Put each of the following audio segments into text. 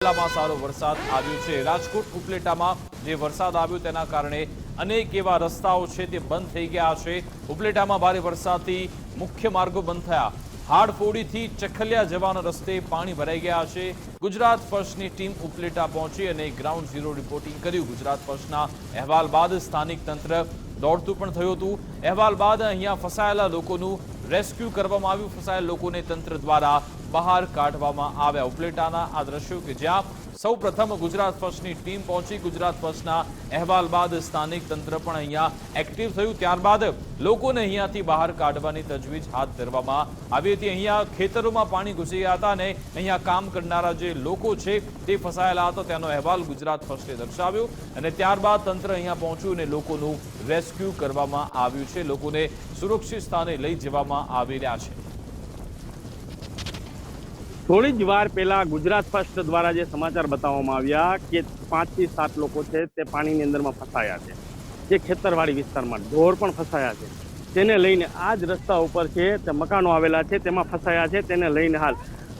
જિલ્લામાં સારો વરસાદ આવ્યો છે. રાજકોટ ઉપલેટામાં જે વરસાદ આવ્યો તેના કારણે અનેક એવા રસ્તાઓ છે તે બંધ થઈ ગયા છે. ઉપલેટામાં ભારે વરસાદથી મુખ્ય માર્ગો બંધ થયા. હાડફોડીથી ચખલિયા જવાના રસ્તે પાણી ભરાઈ ગયા છે. ગુજરાત ફર્સ્ટની ટીમ ઉપલેટા પહોંચી અને ગ્રાઉન્ડ ઝીરો રિપોર્ટિંગ કર્યું. ગુજરાત ફર્સ્ટના અહેવાલ બાદ સ્થાનિક તંત્ર દોડતું પણ થયું હતું. અહેવાલ બાદ અહીંયા ફસાયેલા લોકોનું રેસ્ક્યુ કરવામાં આવ્યું, ફસાયેલ લોકોને તંત્ર દ્વારા બહાર કાઢવામાં આવ્યા. ઉપલેટાના આ દ્રશ્યો કે જ્યાં સૌ પ્રથમ ગુજરાત ફર્સ્ટની ટીમ પહોંચી. ગુજરાત ફર્સ્ટના અહેવાલ બાદ સ્થાનિક તંત્ર પણ અહીંયા એક્ટિવ થયું. ત્યારબાદ લોકોને અહીંયાથી બહાર કાઢવાની તજવીજ હાથ ધરવામાં આવી હતી. અહીંયા ખેતરોમાં પાણી ઘૂસી ગયા હતા અને અહીંયા કામ કરનારા જે લોકો છે તે ફસાયેલા હતા. તેનો અહેવાલ ગુજરાત ફર્સ્ટે દર્શાવ્યો અને ત્યારબાદ તંત્ર અહીંયા પહોંચ્યું અને લોકોનું રેસ્ક્યુ કરવામાં આવ્યું છે. લોકોને સુરક્ષિત સ્થાને લઈ જવામાં આવી રહ્યા છે. થોડી જ વાર પહેલા ગુજરાત ફર્સ્ટ દ્વારા જે સમાચાર બતાવવામાં આવ્યા કે પાંચથી સાત લોકો છે તે પાણીની અંદરમાં ફસાયા છે. જે ખેતરવાડી વિસ્તારમાં ઢોર પણ ફસાયા છે. તેને લઈને આ જ રસ્તા ઉપર છે તે મકાનો આવેલા છે, તેમાં ફસાયા છે, તેને લઈને હાલ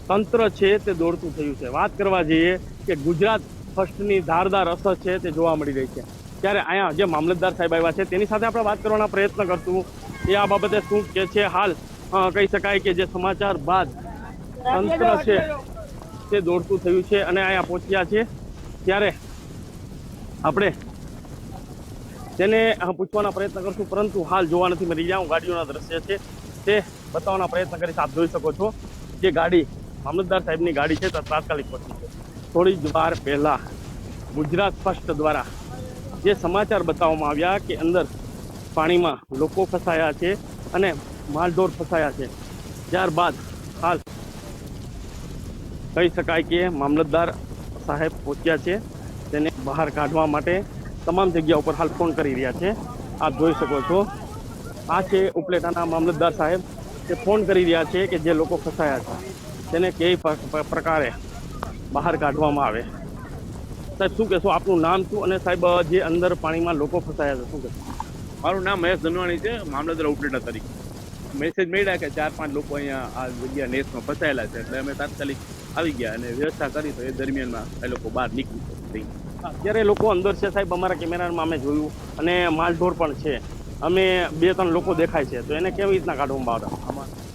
તંત્ર છે તે દોડતું થયું છે. વાત કરવા જઈએ કે ગુજરાત ફર્સ્ટની ધારદાર અસર છે તે જોવા મળી રહી છે. ત્યારે અહીંયા જે મામલતદાર સાહેબ આવ્યા છે, તેની સાથે આપણે વાત કરવાના પ્રયત્ન કરશું. એ આ બાબતે શું કે છે? હાલ કહી શકાય કે જે સમાચાર બાદ તંત્ર છે તે દોડતું થયું છે અને અહીંયા પહોંચ્યા છે. ત્યારે આપણે તેને પૂછવાના પ્રયત્ન કરશું, પરંતુ હાલ જોવા નથી મળી રહ્યા. ગાડીઓના દ્રશ્ય છે તે બતાવવાના પ્રયત્ન કરીશ. આપ જોઈ શકો છો જે ગાડી મામલતદાર સાહેબની ગાડી છે તે તાત્કાલિક પહોંચી છે. થોડી જ વાર પહેલાં ગુજરાત ફર્સ્ટ દ્વારા જે સમાચાર બતાવવામાં આવ્યા કે અંદર પાણીમાં લોકો ફસાયા છે અને માલઢોર ફસાયા છે. ત્યારબાદ હાલ કહી શકાય કે મામલતદાર સાહેબ પહોંચ્યા છે. તેને બહાર કાઢવા માટે તમામ જગ્યા ઉપર હાલ ફોન કરી રહ્યા છે. આપ જોઈ શકો છો. આ છે ઉપલેટાના મામલતદાર સાહેબ. તે ફોન કરી રહ્યા છે કે જે લોકો ફસાયા છે. તેને પ્ર- પ્રકારે બહાર કાઢવામાં આવે. સાહેબ, શું કહેશો? આપનું નામ શું? અને સાહેબ, જે અંદર પાણીમાં લોકો ફસાયા છે, શું કહેશો? મારું નામ મહેશ ધનવાણી છે, મામલતદાર ઉપલેટા તરીકે. મેસેજ મળ્યા કે ચાર પાંચ લોકો અહીંયા આ જગ્યા નેસમાં ફસાયેલા છે. એટલે અમે તાત્કાલિક આવી ગયા અને વ્યવસ્થા કરી તો એ દરમિયાનમાં એ લોકો બહાર નીકળી થઈ અત્યારે લોકો અંદર છે સાહેબ, અમારા કેમેરામાં અમે જોયું અને માલઢોર પણ છે. અમે બે ત્રણ લોકો દેખાય છે, તો એને કેવી રીતના કાઢવામાં આવે?